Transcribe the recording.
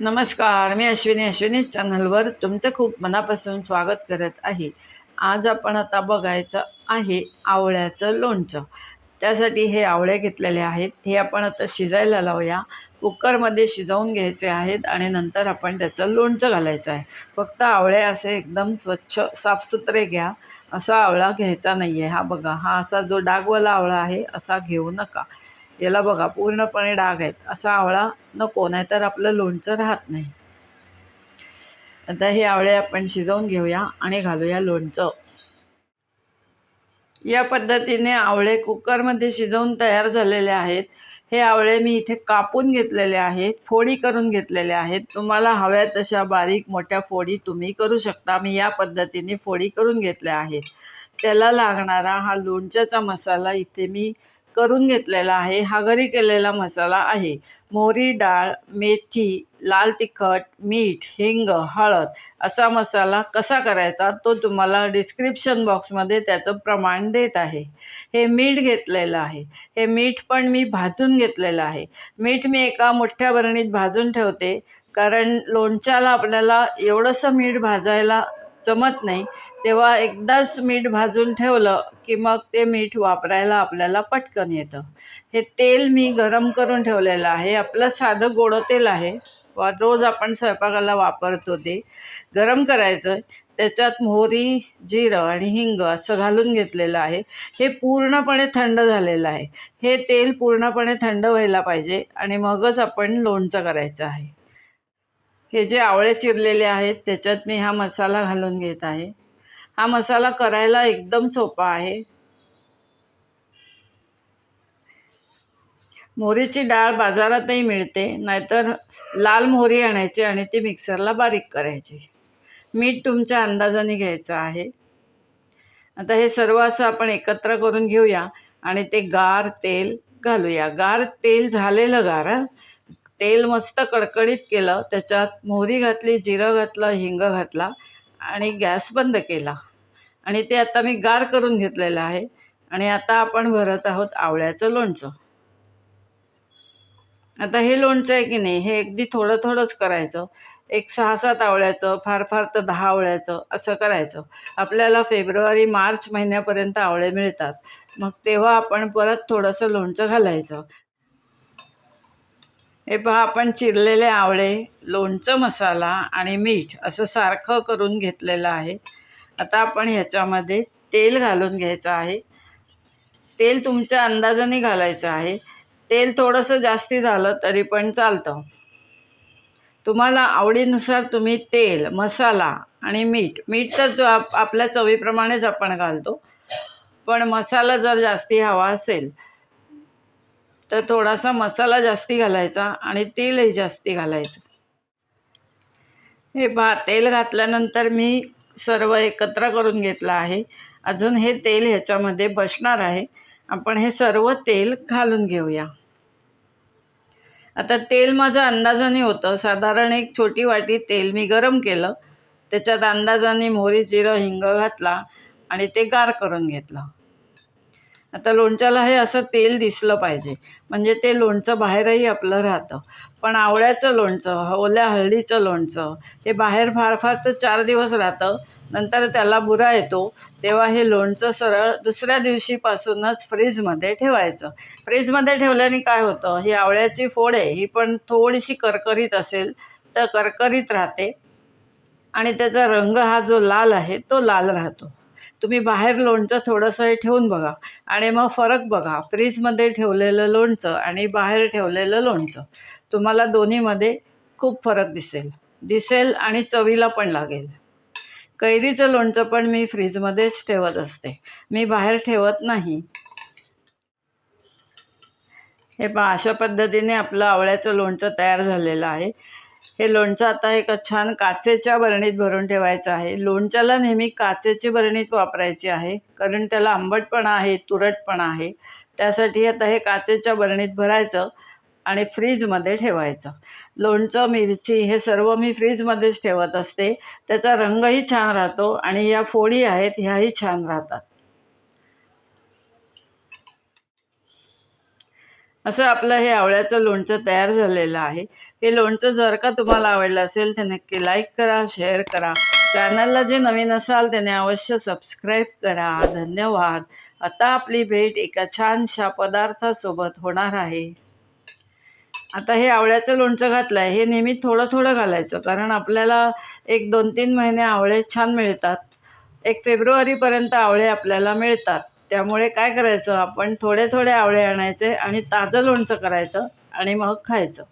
नमस्कार मी अश्विनी. अश्विनी चॅनलवर तुमचं खूप मनापासून स्वागत करत आहे. आज आपण आता बघायचं आहे आवळ्याचं लोणचं. त्यासाठी हे आवळे घेतलेले आहेत. हे आपण आता शिजायला लावूया. कुकरमध्ये शिजवून घ्यायचे आहेत आणि नंतर आपण त्याचं लोणचं घालायचं आहे. फक्त आवळे असे एकदम स्वच्छ साफसुथरे घ्या. असा आवळा घ्यायचा नाही आहे हा बघा हा असा जो डागवाला आवळा आहे असा घेऊ नका. याला बघा पूर्णपणे डाग आहेत. असा आवळा नको नाही तर आपलं लोणचं राहत नाही. आता हे आवळे आपण शिजवून घेऊया आणि घालूया लोणचं. या पद्धतीने आवळे कुकरमध्ये शिजवून तयार झालेले आहेत. हे आवळे मी इथे कापून घेतलेले आहेत फोडी करून घेतलेले आहेत. तुम्हाला हव्या तशा बारीक मोठ्या फोडी तुम्ही करू शकता. मी या पद्धतीने फोडी करून घेतल्या आहेत. त्याला लागणारा हा लोणच्याचा मसाला इथे मी करून घेतलेला आहे. हा घरी केलेला मसाला आहे. मोहरी डाळ मेथी लाल तिखट मीठ हिंग हळद असा मसाला कसा करायचा तो तुम्हाला डिस्क्रिप्शन बॉक्समध्ये त्याचं प्रमाण देत आहे. हे मीठ घेतलेलं आहे. हे मीठ पण मी भाजून घेतलेलं आहे. मीठ मी एका मोठ्या बरणीत भाजून ठेवते. कारण लोणच्याला आपल्याला एवढंसं मीठ भाजायला जमत नाही तेव्हा एकदाच मीठ भाजून ठेवलं की मग ते मीठ वापरायला आपल्याला पटकन येतं. हे तेल मी गरम करून ठेवलेलं आहे. आपलं साधं गोडं तेल आहे. रोज आपण स्वयंपाकाला वापरतो ते. गरम करायचं. त्याच्यात मोहरी जिरं आणि हिंग असं घालून घेतलेलं आहे. हे पूर्णपणे थंड झालेलं आहे. हे तेल पूर्णपणे थंड व्हायला पाहिजे आणि मगच आपण लोणचं करायचं आहे. हे जे आवळे चिरलेले आहेत त्याच्यात मी हा मसाला घालून घेत आहे. हा मसाला करायला एकदम सोपा आहे. मोहरीची डाळ बाजारातही मिळते नाहीतर लाल मोहरी आणायची आणि ती मिक्सरला बारीक करायची. मीठ तुमच्या अंदाजाने घ्यायचं आहे. आता हे सर्व असं आपण एकत्र करून घेऊया आणि ते गार तेल घालूया. गार तेल झालेलं गार तेल मस्त कडकडीत केलं. त्याच्यात मोहरी घातली जिरं घातलं हिंग घातला आणि गॅस बंद केला. आणि ते आता मी गार करून घेतलेलं आहे. आणि आता आपण भरत आहोत आवळ्याचं लोणचं. आता हे लोणचं आहे की नाही हे अगदी थोडं थोडंच करायचं. एक सहा सात आवळ्याचं फार फार तर दहा आवळ्याचं असं करायचं. आपल्याला फेब्रुवारी मार्च महिन्यापर्यंत आवळे मिळतात. मग तेव्हा आपण परत थोडंसं लोणचं घालायचं. हे पहा आपण चिरलेले आवळे लोणचं मसाला आणि मीठ असं सारखं करून घेतलेलं आहे. आता आपण ह्याच्यामध्ये तेल घालून घ्यायचं आहे. तेल तुमच्या अंदाजाने घालायचं आहे. तेल थोडंसं जास्ती झालं तरी पण चालतं. तुम्हाला आवडीनुसार तुम्ही तेल मसाला आणि मीठ मीठ तर आप आपल्या चवीप्रमाणेच आपण घालतो. पण मसाला जर जास्ती हवा असेल तर थोडासा मसाला जास्ती घालायचा आणि तेलही जास्ती घालायचं. हे पहा तेल घातल्यानंतर मी सर्व एकत्र करून घेतलं आहे. अजून हे तेल ह्याच्यामध्ये बसणार आहे. आपण हे सर्व तेल घालून घेऊया. आता तेल माझं अंदाजाने होतं. साधारण एक छोटी वाटी तेल मी गरम केलं. त्याच्यात अंदाजाने मोहरी जिरं हिंग घातला आणि ते गार करून घेतलं. आता लोणच्याला हे असं तेल दिसलं पाहिजे. म्हणजे ते लोणचं बाहेरही आपलं राहतं. पण आवळ्याचं लोणचं ओल्या हळदीचं लोणचं हे बाहेर फार फार तर चार दिवस राहतं. नंतर त्याला बुरा येतो. तेव्हा हे लोणचं सरळ दुसऱ्या दिवशीपासूनच फ्रीजमध्ये ठेवायचं. फ्रीजमध्ये ठेवल्याने काय होतं? ही आवळ्याची फोड आहे. ही पण थोडीशी करकरीत असेल तर करकरीत राहते. आणि त्याचा रंग हा जो लाल आहे तो लाल राहतो. तुम्ही बाहेर लोणचं थोडंसं हे ठेवून बघा. आणि मग फरक बघा. फ्रीजमध्ये ठेवलेलं लोणचं आणि बाहेर ठेवलेलं लोणचं. तुम्हाला दोन्हीमध्ये खूप फरक दिसेल. दिसेल आणि चवीला पण लागेल. कैरीचं लोणचं पण मी फ्रीजमध्येच ठेवत असते. मी बाहेर ठेवत नाही. हे पहा अशा पद्धतीने आपलं आवळ्याचं लोणचं तयार झालेलं आहे. हे लोणचं आता एका छान काचेच्या बरणीत भरून ठेवायचं आहे. लोणच्याला नेहमी काचेची बरणीच वापरायची आहे. कारण त्याला आंबटपणा आहे तुरटपणा आहे. त्यासाठी आता हे काचेच्या बरणीत भरायचं आणि फ्रीजमध्ये ठेवायचं. लोणचं मिरची हे सर्व मी फ्रीजमध्येच ठेवत असते. त्याचा रंगही छान राहतो आणि या फोडी आहेत ह्याही छान राहतात. असं आपलं हे आवळ्याचं लोणचं तयार झालेलं आहे. हे लोणचं जर का तुम्हाला आवडलं असेल तर नक्की लाईक करा शेअर करा. चॅनलला जे नवीन असाल त्याने अवश्य सबस्क्राईब करा. धन्यवाद. आता आपली भेट एका छानशा पदार्थासोबत होणार आहे. आता हे आवळ्याचं लोणचं घातलं आहे हे नेहमी थोडं थोडं घालायचं कारण आपल्याला एक दोन तीन महिने आवळे छान मिळतात. एक फेब्रुवारीपर्यंत आवळे आपल्याला मिळतात. त्यामुळे काय करायचं आपण थोडे थोडे आवळे आणायचे आणि ताजं लोणचं करायचं आणि मग खायचं.